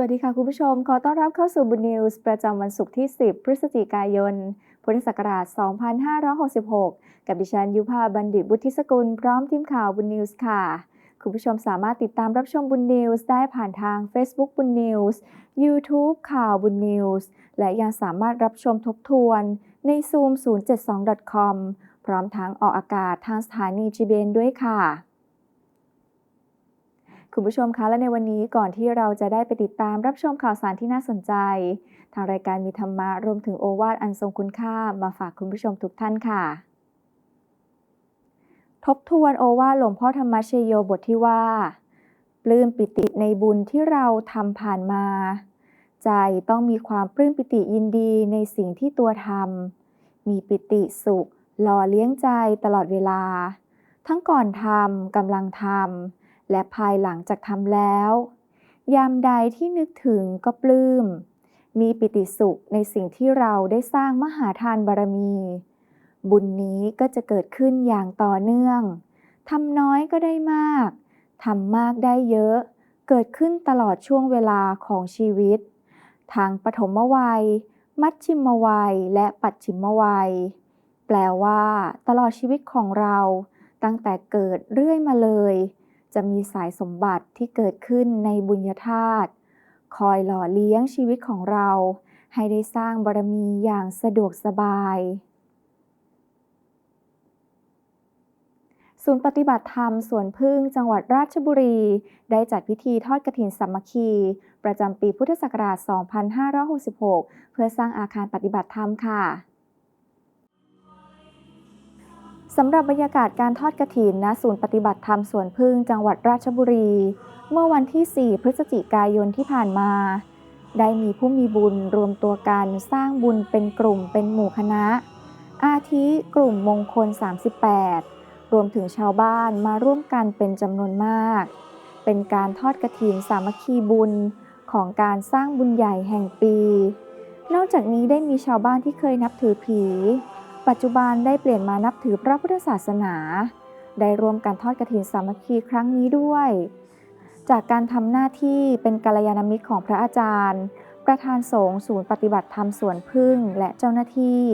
วัสดีค่ะคุณผู้ชม ขอต้อนรับเข้าสู่บุญนิวส์ประจำวันศุกร์ที่ 10 พฤศจิกายน พุทธศักราช 2566 กับดิฉันยุพาบัณฑิตบุธิสกุล พร้อมทีมข่าวบุญนิวส์ค่ะ คุณผู้ชมสามารถติดตามรับชมบุญนิวส์ได้ผ่านทาง Facebook บุญนิวส์ YouTube ข่าวบุญนิวส์ และยังสามารถรับชมทบทวนใน Zoom 072.com พร้อมทั้งออกอากาศทางสถานี GBN ด้วยค่ะ คุณผู้ชมคะและในวันนี้ก่อนที่เราจะได้ไปติดตามรับชมข่าวสารที่น่าสนใจ ทางรายการมีธรรมะรวมถึงโอวาทอันทรงคุณค่ามาฝากคุณผู้ชมทุกท่านค่ะ ทบทวนโอวาทหลวงพ่อธรรมชโยบทที่ว่า ปลื้มปิติในบุญที่เราทำผ่านมา ใจต้องมีความปลื้มปิติยินดีในสิ่งที่ตัวทำมีปิติสุขหล่อเลี้ยงใจตลอดเวลา ทั้งก่อนทำกำลังทำ และภายหลังจากทำแล้ว ยามใดที่นึกถึงก็ปลื้ม มีปิติสุขในสิ่งที่เราได้สร้างมหาทานบารมี บุญนี้ก็จะเกิดขึ้นอย่างต่อเนื่องทำน้อยก็ได้มากทำมากได้เยอะ เกิดขึ้นตลอดช่วงเวลาของชีวิต ทางปฐมวัย มัชชิมวัย และปัจฉิมวัย แปลว่า ตลอดชีวิตของเรา ตั้งแต่เกิดเรื่อยมาเลย จะมีสายสมบัติที่เกิดขึ้นในบุญญาธาตุคอยหล่อเลี้ยงชีวิตของเรา ให้ได้สร้างบารมีอย่างสะดวกสบาย ศูนย์ปฏิบัติธรรมสวนพึ่งจังหวัดราชบุรี ได้จัดพิธีทอดกฐินสามัคคี ประจำปีพุทธศักราช 2566 เพื่อสร้างอาคารปฏิบัติธรรมค่ะ สำหรับบรรยากาศการทอดกระถินณศูนย์ปฏิบัติธรรมสวนพึ่งจังหวัดราชบุรี เมื่อวันที่ 4 พฤศจิกายนที่ผ่านมา ได้มีผู้มีบุญรวมตัวกันสร้างบุญเป็นกลุ่มเป็นหมู่คณะ อาทิกลุ่มมงคล 38 รวมถึงชาวบ้านมาร่วมกันเป็นจำนวนมาก เป็นการทอดกระถินสามัคคีบุญของการสร้างบุญใหญ่แห่งปี นอกจากนี้ได้มีชาวบ้านที่เคยนับถือผี ปัจจุบันได้เปลี่ยนมานับถือพระพุทธศาสนา ได้รวมกันทอดกฐินสามัคคีครั้งนี้ด้วย จากการทำหน้าที่เป็นกัลยาณมิตรของพระอาจารย์ ประธานสงฆ์ศูนย์ปฏิบัติธรรมสวนพึ่งและเจ้าหน้าที่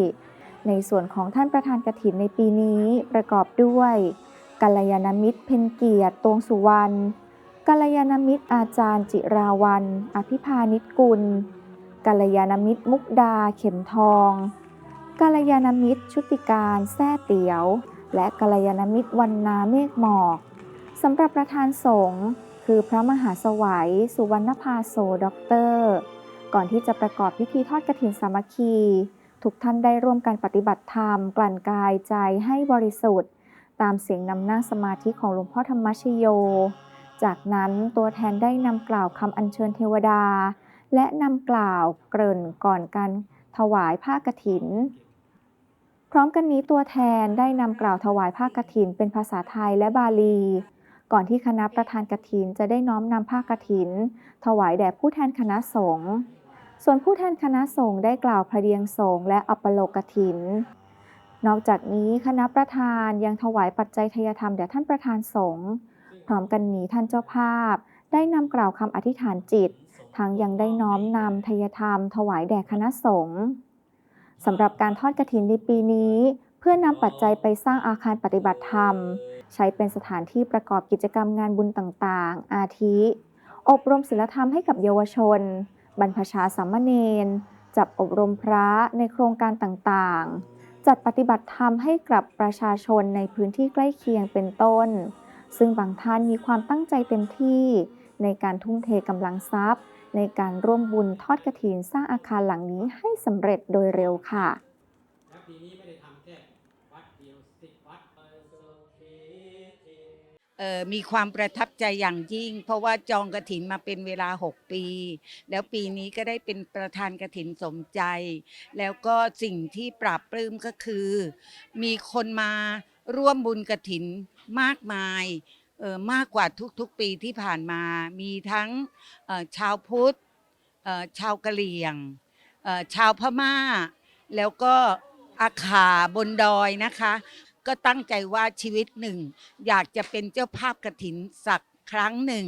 ในส่วนของท่านประธานกฐินในปีนี้ประกอบด้วยกัลยาณมิตรเพ็ญเกียรติตวงสุวรรณกัลยาณมิตรอาจารย์จิราวัน อภิพานิชกุลกัลยาณมิตรมุกดาเข็มทอง กัลยาณมิตร ชุติการแท้เตียว และกัลยาณมิตรวันนาเมฆหมอกสำหรับประธานสงฆ์คือพระมหาสวัย สุวรรณภาโสด็อกเตอร์ ก่อนที่จะประกอบพิธีทอดกฐินสามัคคี ทุกท่านได้ร่วมกันปฏิบัติธรรม กลั่นกายใจให้บริสุทธิ์ ตามเสียงนำนั่งสมาธิของหลวงพ่อธรรมชโย จากนั้นตัวแทนได้นำกล่าวคำอัญเชิญเทวดา และนำกล่าวเกริ่นก่อนการถวายผ้ากฐิน พร้อมกันนี้ตัวแทนได้นำกล่าวถวายผ้ากฐินเป็นภาษาไทยและบาลี ก่อนที่คณะประธานกฐินจะได้น้อมนำผ้ากฐิน ถวายแด่ผู้แทนคณะสงฆ์ส่วนผู้แทนคณะสงฆ์ได้กล่าวพระเดียงสงฆ์และอัปโลกฐิน นอกจากนี้คณะประธานยังถวายปัจจัยทยธรรมแด่ท่านประธานสงฆ์พร้อมกันนี้ท่านเจ้าภาพ ได้นำกล่าวคำอธิษฐานจิต ทั้งยังได้น้อมนำทยธรรม ถวายแด่คณะสงฆ์ สำหรับการทอดกฐินในปีนี้ เพื่อนำปัจจัยไปสร้างอาคารปฏิบัติธรรม ใช้เป็นสถานที่ประกอบกิจกรรมงานบุญต่างๆ อาทิ อบรมศีลธรรมให้กับเยาวชน บรรพชาสามเณรจับอบรมพระในโครงการต่างๆ จัดปฏิบัติธรรมให้กับประชาชนในพื้นที่ใกล้เคียงเป็นต้น ซึ่งบางท่านมีความตั้งใจเต็มที่ในการทุ่มเทกำลังทรัพย์ ในการร่วมบุญทอดกระถินสร้างอาคารหลังนี้ให้สำเร็จโดยเร็วค่ะและปีนี้ไม่ได้ทำแค่วัดเดียวสิบวัดเอ่อมีความประทับใจอย่างยิ่ง เพราะว่าจองกระถินมาเป็นเวลา 6 ปี แล้วปีนี้ก็ได้เป็นประธานกระถินสมใจ แล้วก็สิ่งที่ปราบปลื้มก็คือ มีคนมาร่วมบุญกระถินมากมาย มากกว่าทุกๆปีที่ผ่านมา มีทั้งชาวพุทธชาวกะเหรี่ยง ชาวพม่า แล้วก็อาขาบนดอยนะคะ ก็ตั้งใจว่าชีวิตหนึ่ง อยากจะเป็นเจ้าภาพกระถินสักครั้งหนึ่ง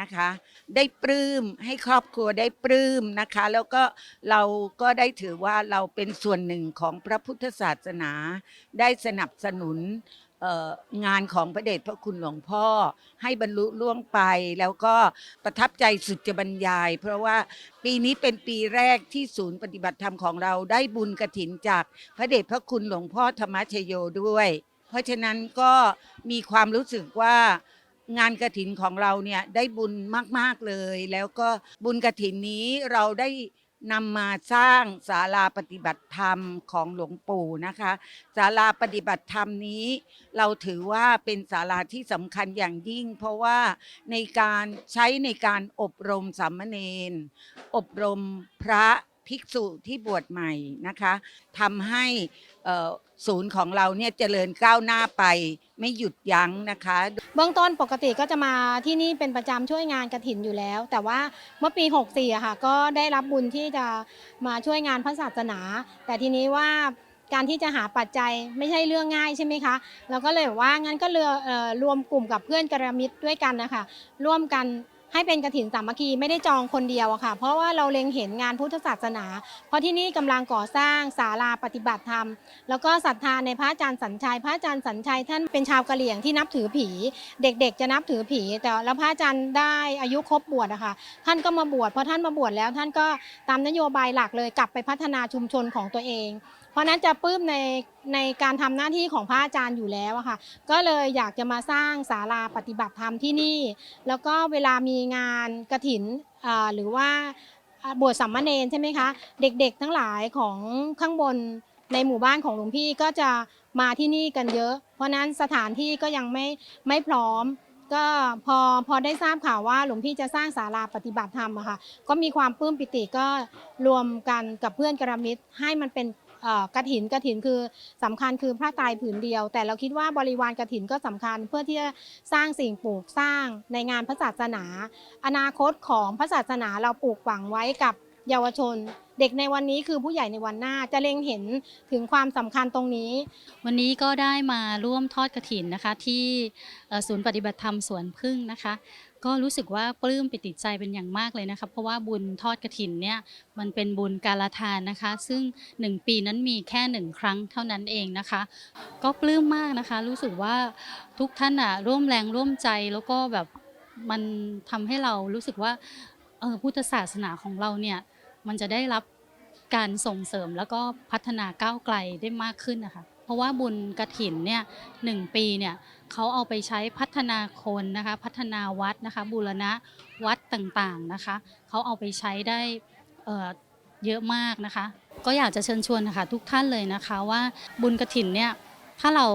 นะคะ ได้ปลื้มให้ครอบครัวได้ปลื้มนะคะ แล้วก็เราก็ได้ถือว่าเราเป็นส่วนหนึ่งของพระพุทธศาสนา ได้สนับสนุน เอ่องานของพระเดชพระคุณหลวงพ่อ ให้บรรลุล่วงไปแล้วก็ประทับใจสุดจะบรรยาย เพราะว่าปีนี้เป็นปีแรกที่ศูนย์ปฏิบัติธรรมของเราได้บุญกระถินจากพระเดชพระคุณหลวงพ่อธรรมชโยด้วย เพราะฉะนั้นก็มีความรู้สึกว่างานกระถินของเราเนี่ยได้บุญมาก ๆ เลย แล้วก็บุญกระถินนี้เราได้ นำมาสร้างศาลาปฏิบัติธรรมของหลวงปู่นะคะศาลาปฏิบัติธรรมนี้ เราถือว่าเป็นศาลาที่สำคัญอย่างยิ่ง เพราะว่าในการใช้ในการอบรมสามเณรอบรมพระ ภิกษุที่บวชใหม่นะคะทำให้ศูนย์ของเราเนี่ยเจริญก้าวหน้าไปไม่หยุดยั้งนะคะ เบื้องต้นปกติก็จะมาที่นี่เป็นประจำช่วยงานกระถินอยู่แล้ว แต่ว่าเมื่อปี 64อะค่ะก็ได้รับบุญที่จะมาช่วยงานพระศาสนา แต่ทีนี้ว่าการที่จะหาปัจจัยไม่ใช่เรื่องง่ายใช่ไหมคะ เราก็เลยว่างั้นก็เรือเอ่อรวมกลุ่มกับเพื่อนกระมิตรด้วยกันนะคะร่วมกัน ให้เป็นกระถินสามัคคีไม่ได้จองคนเดียวอะค่ะ เพราะว่าเราเล็งเห็นงานพุทธศาสนา เพราะที่นี่กำลังก่อสร้างศาลาปฏิบัติธรรม แล้วก็ศรัทธาในพระอาจารย์สัญชัย พระอาจารย์สัญชัยท่านเป็นชาวกะเหรี่ยงที่นับถือผี เด็กๆ จะนับถือผี แต่แล้วพระอาจารย์ได้อายุครบบวชอะค่ะ ท่านก็มาบวชพอท่านมาบวชแล้วท่านก็ตามนโยบายหลักเลยกลับไปพัฒนาชุมชนของตัวเอง ราะนั้นจะปลื้มในในการทำหน้าที่ของพระอาจารย์อยู่แล้วอะค่ะ ก็เลยอยากจะมาสร้างศาลาปฏิบัติธรรมที่นี่ แล้วก็เวลามีงานกระถินอ่าหรือว่าบวชสัมมเนรใช่ไหมคะ เด็กๆทั้งหลายของข้างบนในหมู่บ้านของหลวงพี่ก็จะมาที่นี่กันเยอะ เพราะนั้นสถานที่ก็ยังไม่ไม่พร้อม ก็พอพอได้ทราบข่าวว่าหลวงพี่จะสร้างศาลาปฏิบัติธรรมอะค่ะ ก็มีความปลื้มปิติก็รวมกันกับเพื่อนกระมิตรให้มันเป็น กระถินกระถินคือสำคัญคือพระไตรผืนเดียว แต่เราคิดว่าบริวารกระถินก็สำคัญเพื่อที่จะสร้างสิ่งปลูกสร้างในงานพระศาสนา อนาคตของพระศาสนาเราปลูกฝังไว้กับ เยาวชน เด็กในวันนี้คือผู้ใหญ่ในวันหน้าจะเล็งเห็นถึงความสำคัญตรงนี้ วันนี้ก็ได้มาร่วมทอดกระถินนะคะ ที่เอ่อศูนย์ปฏิบัติธรรมสวนพึ่งนะคะ ก็รู้สึกว่าปลื้มปิติใจเป็นอย่างมากเลยนะคะเพราะว่าบุญทอดกระถินเนี่ยมันเป็นบุญการทานนะคะ ซึ่งหนึ่งปีนั้นมีแค่หนึ่งครั้งเท่านั้นเองนะคะ ก็ปลื้มมากนะคะ รู้สึกว่าทุกท่านอะร่วมแรงร่วมใจแล้วก็แบบมันทำให้เรารู้สึกว่าเออพุทธศาสนาของเราเนี่ย มันจะได้รับการส่งเสริมแล้วก็พัฒนาก้าวไกลได้มากขึ้นนะคะ เพราะว่าบุญกระถินเนี่ยหนึ่งปีเนี่ยเขาเอาไปใช้พัฒนาคนนะคะ พัฒนาวัดนะคะ บูรณะวัดต่างๆนะคะเขาเอาไปใช้ได้เยอะมากนะคะ ก็อยากจะเชิญชวนนะคะทุกท่านเลยนะคะว่าบุญกระถินเนี่ยถ้าเรา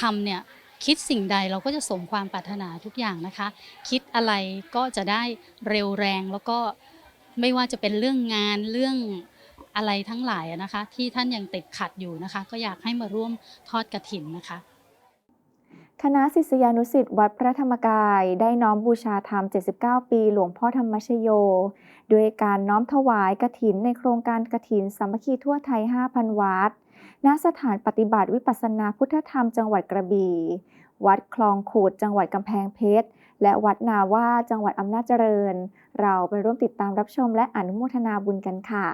ทำเนี่ยคิดสิ่งใดเราก็จะสมความปรารถนาทุกอย่างนะคะ คิดอะไรก็จะได้เร็วแรงแล้วก็ ไม่ว่าจะเป็นเรื่องงานเรื่องอะไรทั้งหลายนะคะ ที่ท่านยังติดขัดอยู่นะคะ ก็อยากให้มาร่วมทอดกระถินนะคะ คณะศิษยานุศิษย์วัดพระธรรมกาย ได้น้อมบูชาธรรม 79 ปีหลวงพ่อธรรมชโย ด้วยการน้อมถวายกฐินในโครงการกฐินสามัคคีทั่วไทย 5,000 วัดณสถานปฏิบัติวิปัสสนาพุทธธรรมจังหวัดกระบี่ วัดคลองขูดจังหวัดกำแพงเพชร และวัดนาว่าจังหวัดอำนาจเจริญ เราไปร่วมติดตามรับชมและอนุโมทนาบุญกันค่ะ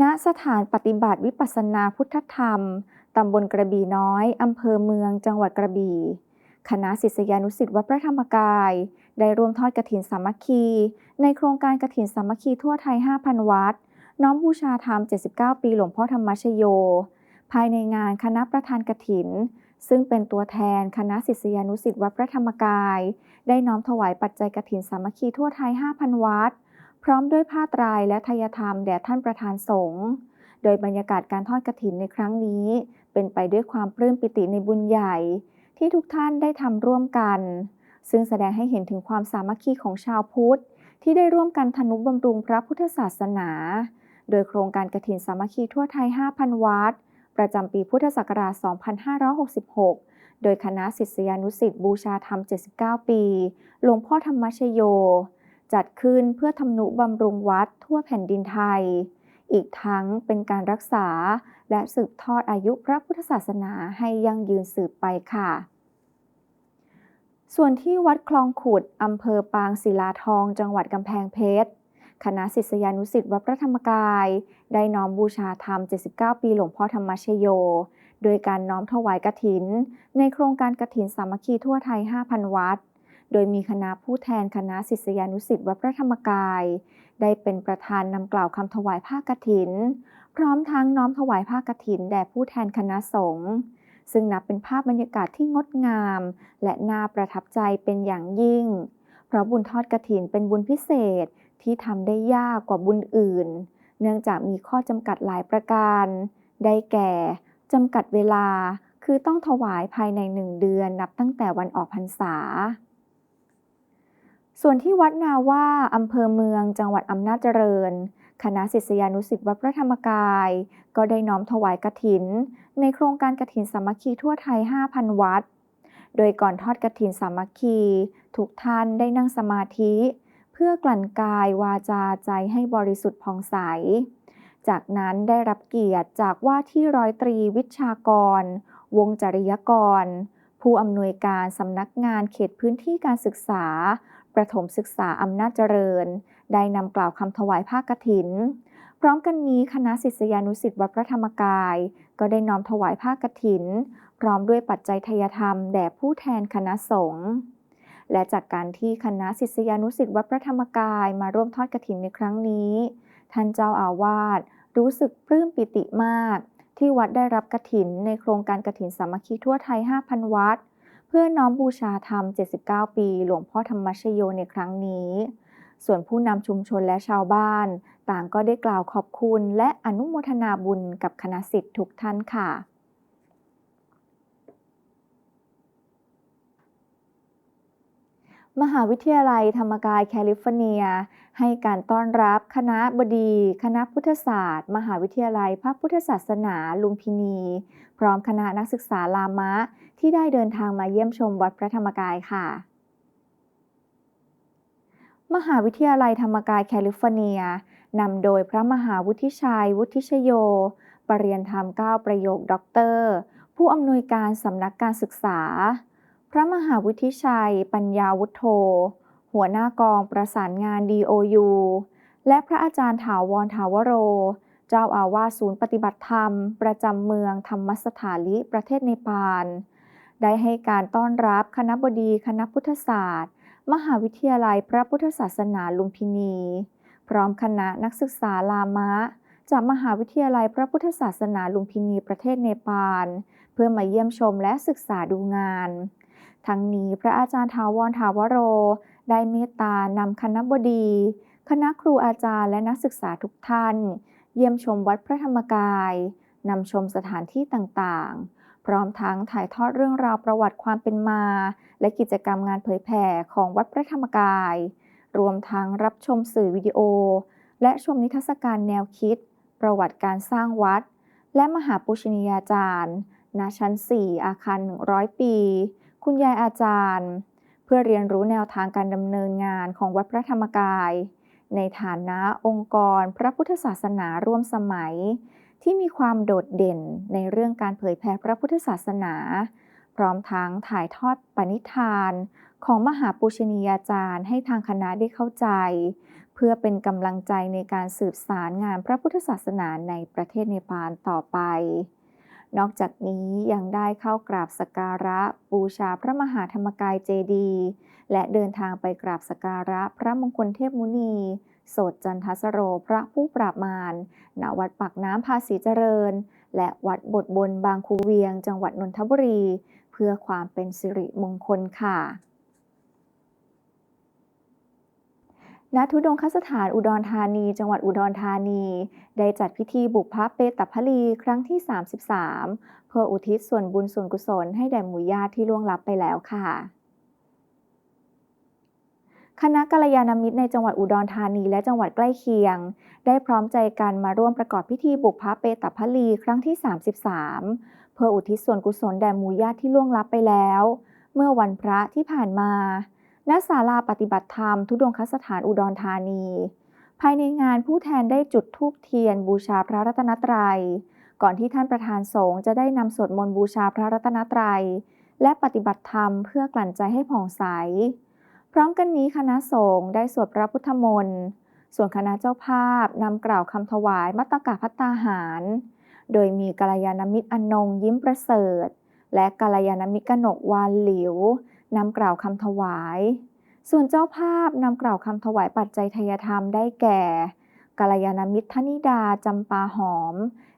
ณ สถานปฏิบัติวิปัสสนาพุทธธรรม ตำบลกระบี่น้อย อำเภอเมือง จังหวัดกระบี่ คณะศิษยานุศิษย์วัดพระธรรมกาย ได้ร่วมทอดกฐินสามัคคี ในโครงการกฐินสามัคคีทั่วไทย 5,000 วัด น้อมบูชาธรรม 79 ปีหลวงพ่อธรรมชโย ภายในงานคณะประธานกฐิน ซึ่งเป็นตัวแทนคณะศิษยานุศิษย์วัดพระธรรมกาย ได้น้อมถวายปัจจัยกฐินสามัคคีทั่วไทย 5,000 วัด พร้อมด้วยผ้าตรายและทายธรรมแด่ท่านประธานสงฆ์โดยบรรยากาศการทอดกฐินในครั้งนี้ เป็นไปด้วยความปลื้มปิติในบุญใหญ่ ที่ทุกท่านได้ทำร่วมกัน ซึ่งแสดงให้เห็นถึงความสามัคคีของชาวพุทธ ที่ได้ร่วมกันทนุบำรุงพระพุทธศาสนา โดยโครงการกฐินสามัคคีทั่วไทย 5,000 วัด ประจำปีพุทธศักราช 2566 โดยคณะศิษยานุศิษย์บูชาธรรม 79 ปี หลวงพ่อธรรมชโย จัดขึ้นเพื่อทำนุบำรุงวัดทั่วแผ่นดินไทย อีกทั้งเป็นการรักษาและสืบทอดอายุพระพุทธศาสนาให้ยั่งยืนสืบไปค่ะ ส่วนที่วัดคลองขุดอำเภอปางศิลาทอง จังหวัดกำแพงเพชร คณะศิษยานุศิษย์วัดพระธรรมกาย ได้น้อมบูชาธรรม 79 ปีหลวงพ่อธรรมชโย โดยการน้อมถวายกฐิน ในโครงการกฐินสามัคคีทั่วไทย 5,000 วัด โดยมีคณะผู้แทนคณะศิษยานุศิษย์วัดพระธรรมกาย ได้เป็นประธานนำกล่าวคำถวายผ้ากฐิน พร้อมทั้งน้อมถวายผ้ากฐินแด่ผู้แทนคณะสงฆ์ซึ่งนับเป็นภาพบรรยากาศที่งดงาม และน่าประทับใจเป็นอย่างยิ่ง เพราะบุญทอดกฐินเป็นบุญพิเศษ ที่ทำได้ยากกว่าบุญอื่น เนื่องจากมีข้อจำกัดหลายประการ ได้แก่จำกัดเวลา คือต้องถวายภายในหนึ่งเดือนนับตั้งแต่วันออกพรรษา ส่วนที่วัดนาว่าอำเภอเมืองจังหวัดอำนาจเจริญ คณะศิษยานุศิษย์วัดพระธรรมกาย ก็ได้น้อมถวายกฐิน ในโครงการกฐินสามัคคีทั่วไทย 5,000 วัด โดยก่อนทอดกฐินสามัคคี ทุกท่านได้นั่งสมาธิ พื่อกลั่นกายวาจาใจให้บริสุทธิ์ผ่องใส จากนั้นได้รับเกียรติจากว่าที่ร้อยตรีวิชากร วงจริยกร ผู้อำนวยการสำนักงานเขตพื้นที่การศึกษา ประถมศึกษาอำนาจเจริญ ได้นำกล่าวคำถวายผ้ากฐิน พร้อมกันนี้คณะศิษยานุศิษย์วัดพระธรรมกาย ก็ได้น้อมถวายผ้ากฐิน พร้อมด้วยปัจจัยทยธรรมแด่ผู้แทนคณะสงฆ์ และจากการที่คณะศิษยานุศิษย์วัดพระธรรมกายมาร่วมทอดกฐินในครั้งนี้ ท่านเจ้าอาวาสรู้สึกปลื้มปิติมาก ที่วัดได้รับกฐินในโครงการกฐินสามัคคีทั่วไทย 5,000 วัด เพื่อน้อมบูชาธรรม 79 ปี หลวงพ่อธรรมชโยในครั้งนี้ ส่วนผู้นำชุมชนและชาวบ้าน ต่างก็ได้กล่าวขอบคุณ และอนุโมทนาบุญกับคณะสิทธิ์ทุกท่านค่ะ มหาวิทยาลัยธรรมกายแคลิฟอร์เนีย ให้การต้อนรับคณะบดี คณะพุทธศาสตร์ มหาวิทยาลัยพระพุทธศาสนาลุมพินี พร้อมคณะนักศึกษาลามะ ที่ได้เดินทางมาเยี่ยมชมวัดพระธรรมกายค่ะ มหาวิทยาลัยธรรมกายแคลิฟอร์เนียนำโดยพระมหาวุฒิชัย วุฒิชโย ปรริญญาธรรม 9 ประโยคด็อกเตอร์ ผู้อำนวยการสำนักการศึกษา พระมหาวุฒิชัย ปัญญาวุฒโธ หัวหน้ากองประสานงาน DOU และพระอาจารย์ถาวรถาวโร เจ้าอาวาสศูนย์ปฏิบัติธรรม ประจำเมืองธรรมสถาลิประเทศเนปาล ได้ให้การต้อนรับคณะบดีคณะพุทธศาสตร์ มหาวิทยาลัยพระพุทธศาสนาลุมพินี พร้อมคณะนักศึกษาลามะ จากมหาวิทยาลัยพระพุทธศาสนาลุมพินีประเทศเนปาล เพื่อมาเยี่ยมชมและศึกษาดูงาน ทั้งนี้พระอาจารย์ทาวรถาวโร ได้เมตตานำคณะบดี คณะครูอาจารย์และนักศึกษาทุกท่าน เยี่ยมชมวัดพระธรรมกายนำชมสถานที่ต่างๆ พร้อมทั้งถ่ายทอดเรื่องราวประวัติความเป็นมา และกิจกรรมงานเผยแผ่ของวัดพระธรรมกาย รวมทั้งรับชมสื่อวิดีโอ และชมนิทรรศการแนวคิด ประวัติการสร้างวัด และมหาปุชนียาจารย์ณชั้น 4 อาคาร 100 ปี คุณยายอาจารย์ เพื่อเรียนรู้แนวทางการดำเนินงานของวัดพระธรรมกาย ในฐานะองค์กรพระพุทธศาสนาร่วมสมัย ที่มีความโดดเด่นในเรื่องการเผยแผ่พระพุทธศาสนา พร้อมทั้งถ่ายทอดปณิธาน ของมหาปูชนียาจารย์ให้ทางคณะได้เข้าใจ เพื่อเป็นกำลังใจในการสืบสารงานพระพุทธศาสนาในประเทศเนปาลต่อไป นอกจากนี้ยังได้เข้ากราบสการะ บูชาพระมหาธรรมกายเจดี และเดินทางไปกราบสกการะพระมงคลเทพมุนี โสดจันทสโรพระผู้ปราบมารณวัดปากน้ำภาษีเจริญ และวัดบทบนบางคูเวียง จังหวัดนนทบุรี เพื่อความเป็นสิริมงคลค่ะ ณทุดงคสถานอุดรธานี จังหวัดอุดรธานี ได้จัดพิธีบุพพเปตพลีครั้งที่ 33 เพื่ออุทิศส่วนบุญส่วนกุศลให้แด่หมู่ญาติที่ล่วงลับไปแล้วค่ะ คณะกัลยาณมิตรในจังหวัดอุดรธานีและจังหวัดใกล้เคียง ได้พร้อมใจกันมาร่วมประกอบพิธีบุพพเปตพลีครั้งที่ 33 เพื่ออุทิศส่วนกุศลแด่หมู่ญาติที่ล่วงลับไปแล้ว เมื่อวันพระที่ผ่านมา ณศาลาปฏิบัติธรรม ทุดงคสถานอุดรธานี ภายในงานผู้แทนได้จุดธูปเทียนบูชาพระรัตนตรัย ก่อนที่ท่านประธานสงฆ์จะได้นำสวดมนต์บูชาพระรัตนตรัย และปฏิบัติธรรมเพื่อกลั่นใจให้ผ่องใส พร้อมกันนี้คณะสงฆ์ได้สวดพระพุทธมนต์ ส่วนคณะเจ้าภาพนำกล่าวคำถวายมัตตกะพัตตาหาร โดยมีกัลยาณมิตรอนงยิ้มประเสริฐ และกัลยาณมิตรกนกวานหลิว นำกล่าวคำถวาย ส่วนเจ้าภาพนำกล่าวคำถวายปัจจัยทยธรรมได้แก่กัลยาณมิตรธนิดาจำปาหอม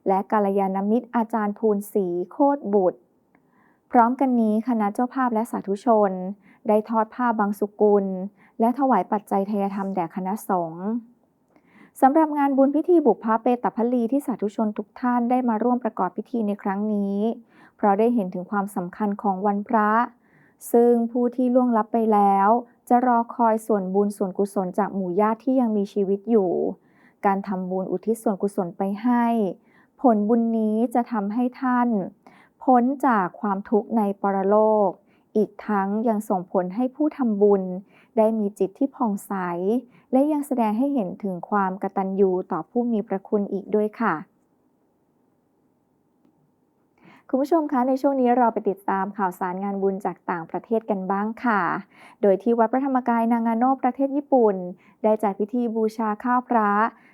และกัลยาณมิตรอาจารย์ภูลศรีโคตรบุตร พร้อมกันนี้คณะเจ้าภาพและสาธุชน ได้ทอดผ้าบางสุกุล และถวายปัจจัยทยธรรมแด่คณะสงฆ์สำหรับงานบุญพิธีบุพพาเปตพลีที่สาธุชนทุกท่านได้มาร่วมประกอบพิธีในครั้งนี้ เพราะได้เห็นถึงความสำคัญของวันพระ ซึ่งผู้ที่ล่วงลับไปแล้ว จะรอคอยส่วนบุญส่วนกุศลจากหมู่ญาติที่ยังมีชีวิตอยู่ การทำบุญอุทิศส่วนกุศลไปให้ ผลบุญนี้จะทำให้ท่าน พ้นจากความทุกข์ในปรโลก อีกทั้งยังส่งผลให้ผู้ทำบุญ ได้มีจิตที่ผ่องใส และยังแสดงให้เห็นถึงความกตัญญูต่อผู้มีพระคุณอีกด้วยค่ะ คุณผู้ชมคะในช่วงนี้เราไปติดตามข่าวสารงานบุญจากต่างประเทศกันบ้างค่ะ โดยที่วัดพระธรรมกายนางาโนประเทศญี่ปุ่น ได้จัดพิธีบูชาข้าวพระ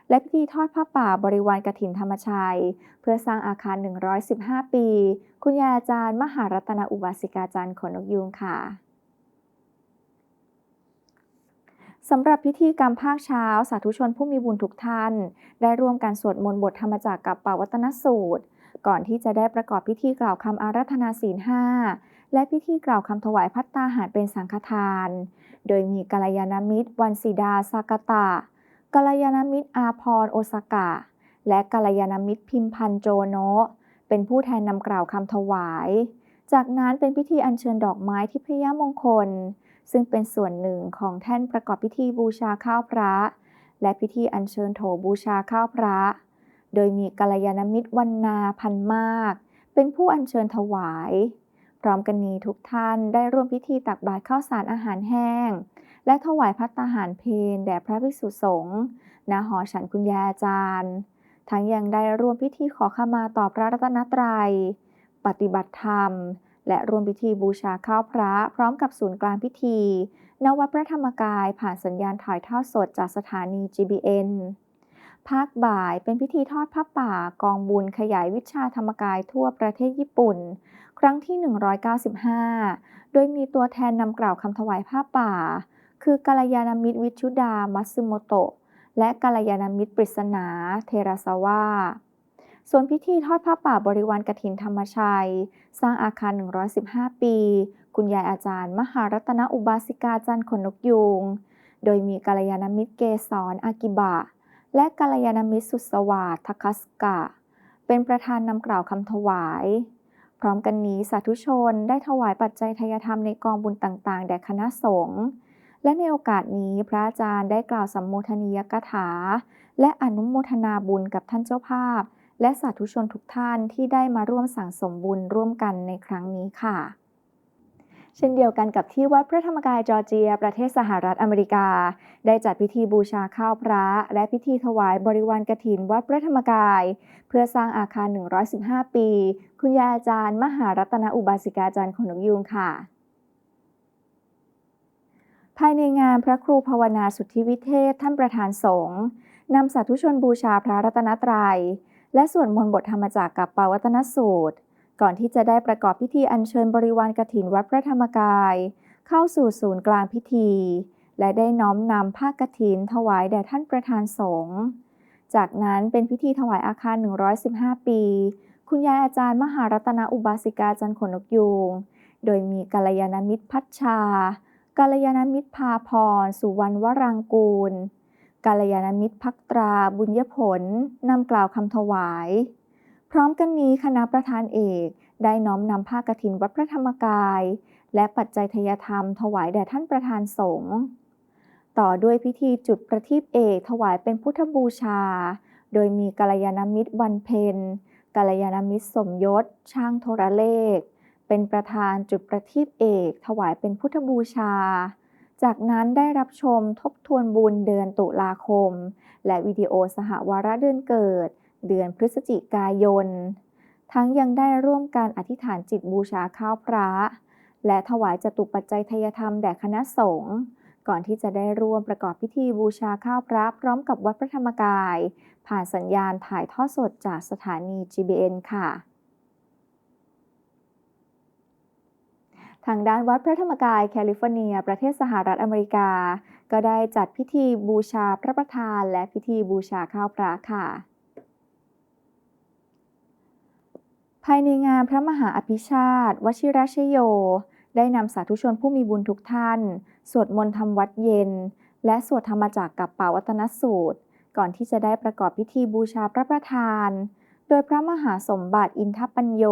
และพิธีทอดผ้าป่าบริวารกฐินธรรมชัย เพื่อสร้างอาคาร 115 ปี คุณยายอาจารย์ มหารัตนอุบาสิกาจารย์ขนกยูงค่ะสำหรับพิธีกรรมภาคเช้า สาธุชนผู้มีบุญทุกท่าน ได้ร่วมกันสวดมนต์บทธรรมจักรกับปาวัตนสูตร ก่อนที่จะได้ประกอบพิธีกล่าวคำอาราธนาศีลห้าและพิธีกล่าวคำถวายพัตตาหารเป็นสังฆทาน โดยมีกัลยาณมิตร วันศิดาสากตะกัลยาณมิตรอาพรโอซากะ และกัลยาณมิตรพิมพันโจโนะเป็นผู้แทนนำกล่าวคำถวาย จากนั้นเป็นพิธีอัญเชิญดอกไม้ที่พยมงคล ซึ่งเป็นส่วนหนึ่งของแท่นประกอบพิธีบูชาข้าวพระ และพิธีอัญเชิญโถบูชาข้าวพระ โดยมีกัลยาณมิตรวันนาพันมาก เป็นผู้อัญเชิญถวาย พร้อมกันนี้ทุกท่านได้ร่วมพิธีตักบาตรข้าวสารอาหารแห้ง และถวายพัตตาหารเพลแด่พระภิกษุสงฆ์ณหอฉันคุณยาอาจารย์ ทั้งยังได้ร่วมพิธีขอขมาต่อพระรัตนตรัย ปฏิบัติธรรม และร่วมพิธีบูชาข้าวพระพร้อมกับศูนย์กลางพิธีณวัดพระธรรมกายผ่านสัญญาณถ่ายทอดสดจากสถานี GBN ภาคบ่ายเป็นพิธีทอดผ้าป่ากองบุญขยายวิชาธรรมกายทั่วประเทศญี่ปุ่น ครั้งที่ 195 โดยมีตัวแทนนำกล่าวคำถวายผ้าป่า คือกัลยาณมิตรวิชุดา มัตสึโมโตะ และกัลยาณมิตรปริศนา เทราซาวะส่วนพิธีทอดผ้าป่าบริวารกฐินธรรมชัย สร้างอาคาร 115 ปี คุณยายอาจารย์ มหารัตนอุบาสิกาจันทร์ขนนกยูง โดยมีกัลยาณมิตรเกษรอากิบะ และกัลยาณมิตรสุสวาสทัคัสกะ เป็นประธานนำกล่าวคำถวาย พร้อมกันนี้สาธุชนได้ถวายปัจจัยทายธรรมในกองบุญต่างๆ แด่คณะสงฆ์และในโอกาสนี้พระอาจารย์ได้กล่าวสัมโมทนียกถา และอนุโมทนาบุญกับท่านเจ้าภาพ และสาธุชนทุกท่านที่ได้มาร่วมสั่งสมบุญร่วมกันในครั้งนี้ค่ะ เช่นเดียวกันกับที่วัดพระธรรมกายจอร์เจีย ประเทศสหรัฐอเมริกา ได้จัดพิธีบูชาข้าวพระ และพิธีถวายบริวารกฐินวัดพระธรรมกาย เพื่อสร้างอาคาร 115 ปี คุณยายอาจารย์ มหารัตนอุบาสิกาจารย์ขนกยูงค่ะ ภายในงานพระครูภาวนาสุทธิวิเทศท่านประธานสงฆ์นำสาธุชนบูชาพระรัตนตรัย และสวดมนต์บทธรรมจักกับปาวัตนสูตร ก่อนที่จะได้ประกอบพิธีอัญเชิญบริวารกฐินวัดพระธรรมกาย เข้าสู่ศูนย์กลางพิธี และได้น้อมนำผ้ากฐินถวายแด่ท่านประธานสงฆ์จากนั้นเป็นพิธีถวายอาคาร 115 ปี คุณยายอาจารย์มหารัตนอุบาสิกาจันทร์ขนนกยูง โดยมีกัลยาณมิตรพัชชา กัลยาณมิตรพาพร สุวรรณวรังกูล กัลยาณมิตรพักตราบุญยผลนำกล่าวคำถวาย พร้อมกันนี้คณะประธานเอกได้น้อมนำผ้ากฐินวัดพระธรรมกาย และปัจจัยทยธรรมถวายแด่ท่านประธานสงฆ์ต่อด้วยพิธีจุดประทีปเอกถวายเป็นพุทธบูชา โดยมีกัลยาณมิตรวันเพ็ญกัลยาณมิตรสมยศ ช่างโทรเลข เป็นประธานจุดประทีปเอก ถวายเป็นพุทธบูชา จากนั้นได้รับชมทบทวนบุญเดือนตุลาคม และวิดีโอสหวาระเดือนเกิด เดือนพฤศจิกายน ทั้งยังได้ร่วมการอธิษฐานจิตบูชาข้าวพระ และถวายจตุปัจจัยทยธรรมแด่คณะสงฆ์ก่อนที่จะได้ร่วมประกอบพิธีบูชาข้าวพระพร้อมกับวัดพระธรรมกาย ผ่านสัญญาณถ่ายทอดสดจากสถานี GBN ค่ะ ทางด้านวัดพระธรรมกายแคลิฟอร์เนีย ประเทศสหรัฐอเมริกา ก็ได้จัดพิธีบูชาพระประธานและพิธีบูชาข้าวพระค่ะ ภายในงานพระมหาอภิชาติ วชิรชโย ได้นำสาธุชนผู้มีบุญทุกท่าน สวดมนต์ทำวัดเย็น และสวดธรรมจักรกับป่าวัตนสูตร ก่อนที่จะได้ประกอบพิธีบูชาพระประธาน โดยพระมหาสมบัติอินทปัญโย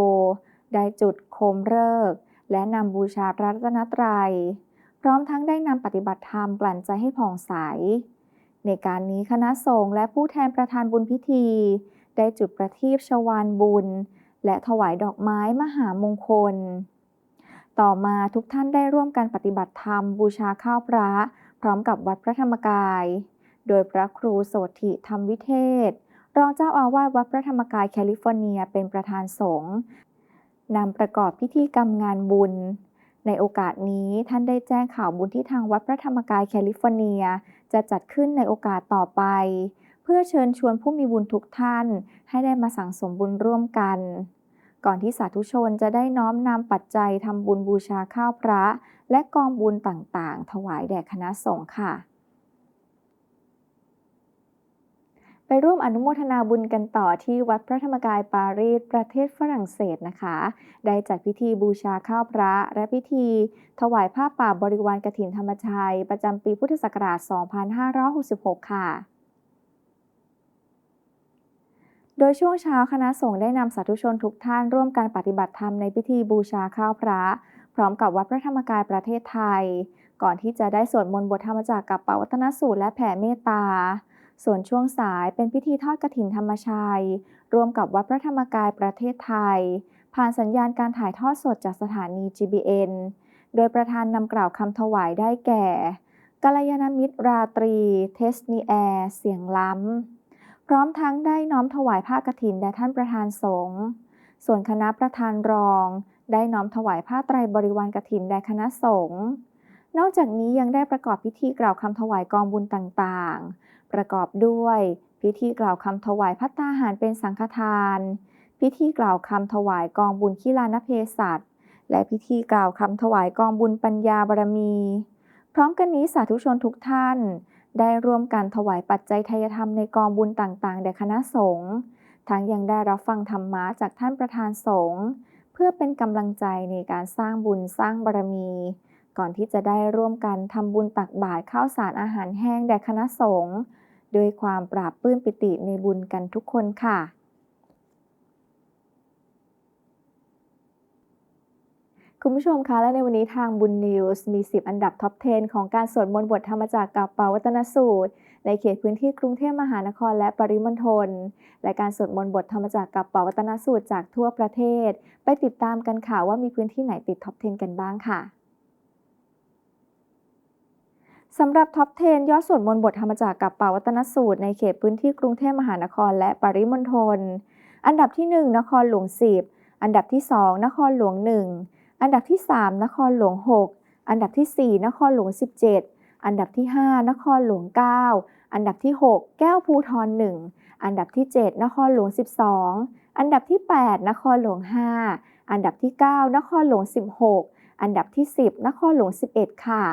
ได้จุดโคมฤกษ์และนำบูชาพระรัตนตรัย พร้อมทั้งได้นำปฏิบัติธรรมกลั่นใจให้ผ่องใส ในการนี้คณะสงฆ์และผู้แทนประธานบุญพิธี ได้จุดประทีปชวานบุญ และถวายดอกไม้มหามงคล ต่อมาทุกท่านได้ร่วมกันปฏิบัติธรรมบูชาข้าวพระ พร้อมกับวัดพระธรรมกาย โดยพระครูโสธิธรรมวิเทศ รองเจ้าอาวาสวัดพระธรรมกายแคลิฟอร์เนียเป็นประธานสงฆ์นำประกอบพิธีกรรมงานบุญ ในโอกาสนี้ท่านได้แจ้งข่าวบุญที่ทางวัดพระธรรมกายแคลิฟอร์เนีย จะจัดขึ้นในโอกาสต่อไป พื่อเชิญชวนผู้มีบุญทุกท่าน ให้ได้มาสั่งสมบุญร่วมกัน ก่อนที่สาธุชนจะได้น้อมนำปัจจัยทำบุญบูชาข้าวพระ และกองบุญต่างๆ ถวายแด่คณะสงฆ์ค่ะ ไปร่วมอนุโมทนาบุญกันต่อที่วัดพระธรรมกายปารีสประเทศฝรั่งเศสนะคะ ได้จัดพิธีบูชาข้าวพระ และพิธี ถวายผ้าป่าบริวารกฐินธรรมชัย ประจำปีพุทธศักราช 2566 ค่ะ โดยช่วงเช้าคณะสงฆ์ได้นำสาธุชนทุกท่านร่วมกันปฏิบัติธรรมในพิธีบูชาข้าวพระ พร้อมกับวัดพระธรรมกายประเทศไทย ก่อนที่จะได้สวดมนต์บทธรรมจักกับปวัตนสูตรและแผ่เมตตา ส่วนช่วงสายเป็นพิธีทอดกฐินธรรมชัยร่วมกับวัดพระธรรมกายประเทศไทย ผ่านสัญญาณการถ่ายทอดสดจากสถานี GBN โดยประธานนำกล่าวคำถวายได้แก่กัลยาณมิตรราตรี เทสนีแอร์เสียงล้ำ พร้อมทั้งได้น้อมถวายผ้ากฐินแด่ท่านประธานสงฆ์ส่วนคณะประธานรอง ได้น้อมถวายผ้าไตรบริวารกฐินแด่คณะสงฆ์นอกจากนี้ยังได้ประกอบพิธีกล่าวคำถวายกองบุญต่างๆ ประกอบด้วยพิธีกล่าวคำถวายพัตตาหารเป็นสังฆทาน พิธีกล่าวคำถวายกองบุญขีลานเพศัตและพิธีกล่าวคำถวายกองบุญปัญญาบารมี พร้อมกันนี้สาธุชนทุกท่าน ได้ร่วมกันถวายปัจจัยทายธรรมในกองบุญต่างๆ แด่คณะสงฆ์ ทั้งยังได้รับฟังธรรมะจากท่านประธานสงฆ์เพื่อเป็นกำลังใจในการสร้างบุญสร้างบารมี ก่อนที่จะได้ร่วมกันทำบุญตักบาตรข้าวสารอาหารแห้งแด่คณะสงฆ์ด้วยความปราบปื้มปิติในบุญกันทุกคนค่ะ คุณผู้ชมคะและในวันนี้ทางบุญนิวส์มี 10 อันดับท็อป 10 ของการสวดมนต์บทธรรมจากกับปาวัตนสูตร ในเขตพื้นที่กรุงเทพมหานครและปริมณฑลและการสวดมนต์บทธรรมจากกับปาวัตนสูตรจากทั่วประเทศ ไปติดตามกันค่ะว่ามีพื้นที่ไหนติดท็อป 10 กันบ้างค่ะสำหรับท็อป 10 ยอดสวดมนต์บทธรรมจากกับปาวัตนสูตร ในเขตพื้นที่กรุงเทพมหานครและปริมณฑลอันดับที่ 1 นครหลวง 10 อันดับที่ 2 นครหลวง 1 อันดับที่ 3 นครหลวง 6 อันดับที่ 4 นครหลวง 17 อันดับที่ 5 นครหลวง 9 อันดับที่ 6 แก้วภูทร1อันดับที่ 7 นครหลวง 12 อันดับที่ 8 นครหลวง 5 อันดับที่ 9 นครหลวง 16 อันดับที่ 10 นครหลวง 11 ค่ะ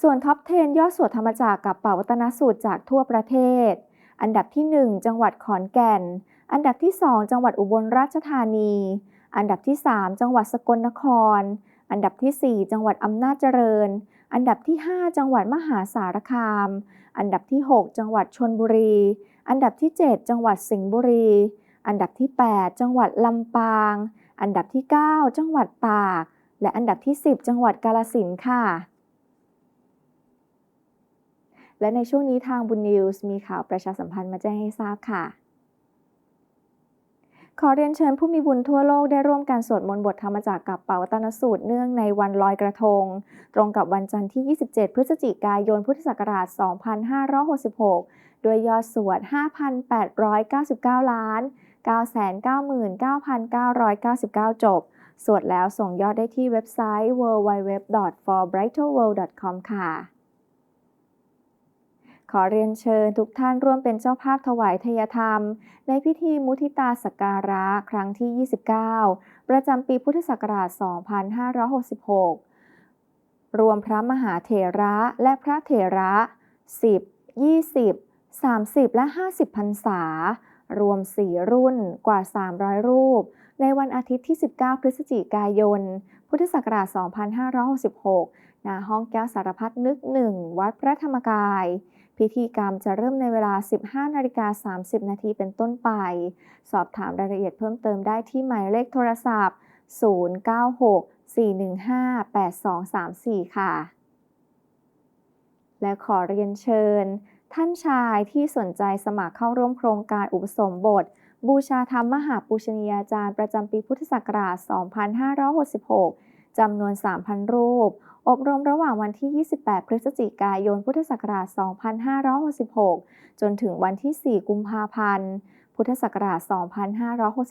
ส่วนท็อป 10 ยอดสวดธรรมจากกับป่าวัตนสูตรจากทั่วประเทศ อันดับที่ 1 จังหวัดขอนแก่น อันดับที่ 2 จังหวัดอุบลราชธานี อันดับที่ 3 จังหวัดสกลนคร อันดับที่ 4 จังหวัดอำนาจเจริญ อันดับที่ 5 จังหวัดมหาสารคาม อันดับที่ 6 จังหวัดชนบุรี อันดับที่ 7 จังหวัดสิงห์บุรี อันดับที่ 8 จังหวัดลำปาง อันดับที่ 9 จังหวัดตาก และอันดับที่ 10 จังหวัดกาฬสินธุ์ค่ะและในช่วงนี้ทางบุญนิวส์มีข่าวประชาสัมพันธ์มาแจ้งให้ทราบค่ะ ขอเรียนเชิญผู้มีบุญทั่วโลกได้ร่วมกันสวดมนต์บทธรรมจากกับปาวัตนสูตรเนื่องในวันลอยกระทง ตรงกับวันจันทร์ที่ 27 พฤศจิกายน พุทธศักราช 2566 โดยยอดสวด 5,899 ล้าน 999,999 จบ สวดแล้วส่งยอดได้ที่เว็บไซต์ www.forbrighterworld.com ค่ะ ขอเรียนเชิญทุกท่านร่วมเป็นเจ้าภาพถวายทยธรรม ในพิธีมุทิตาสการะครั้งที่ 29 ประจำปีพุทธศักราช 2566 รวมพระมหาเถระและพระเถระ 10 20 30 และ 50พรรษา รวม 4 รุ่นกว่า 300 รูป ในวันอาทิตย์ที่ 19 พฤศจิกายน พุทธศักราช 2566ณห้องแก้วสารพัดนึกหนึ่งวัดพระธรรมกาย พิธีกรรมจะเริ่มในเวลา 15นาฬิกา30 นาทีเป็นต้นไป สอบถามรายละเอียดเพิ่มเติมได้ที่หมายเลขโทรศัพท์ 096-415-8234 ค่ะ และขอเรียนเชิญ ท่านชายที่สนใจสมัครเข้าร่วมโครงการอุปสมบท บูชาธรรมมหาปูชนียาจารย์ประจำปีพุทธศักราช 2566 จำนวน 3,000 รูป อบรมระหว่างวันที่ 28 พฤศจิกายน พุทธศักราช 2566 จนถึงวันที่ 4 กุมภาพันธ์ พุทธศักราช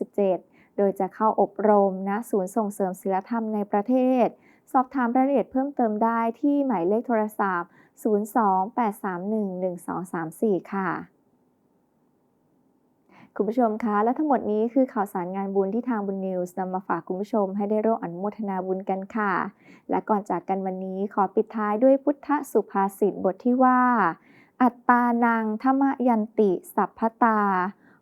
2567 โดยจะเข้าอบรมณศูนย์ส่งเสริมศิลธรรมในประเทศ สอบถามรายละเอียดเพิ่มเติมได้ที่หมายเลขโทรศัพท์ 028311234 ค่ะ คุณผู้ชมคะและทั้งหมดนี้คือข่าวสารงานบุญที่ทางบุญนิวส์นำมาฝากคุณผู้ชมให้ได้ร่วมอนุโมทนาบุญกันค่ะ และก่อนจากกันวันนี้ขอปิดท้ายด้วยพุทธสุภาษิตบทที่ว่า อัตตานังธรรมยันติ สัพพตา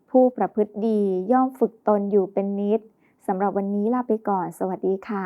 ผู้ประพฤติดีย่อมฝึกตนอยู่เป็นนิดสำหรับวันนี้ลาไปก่อน สวัสดีค่ะ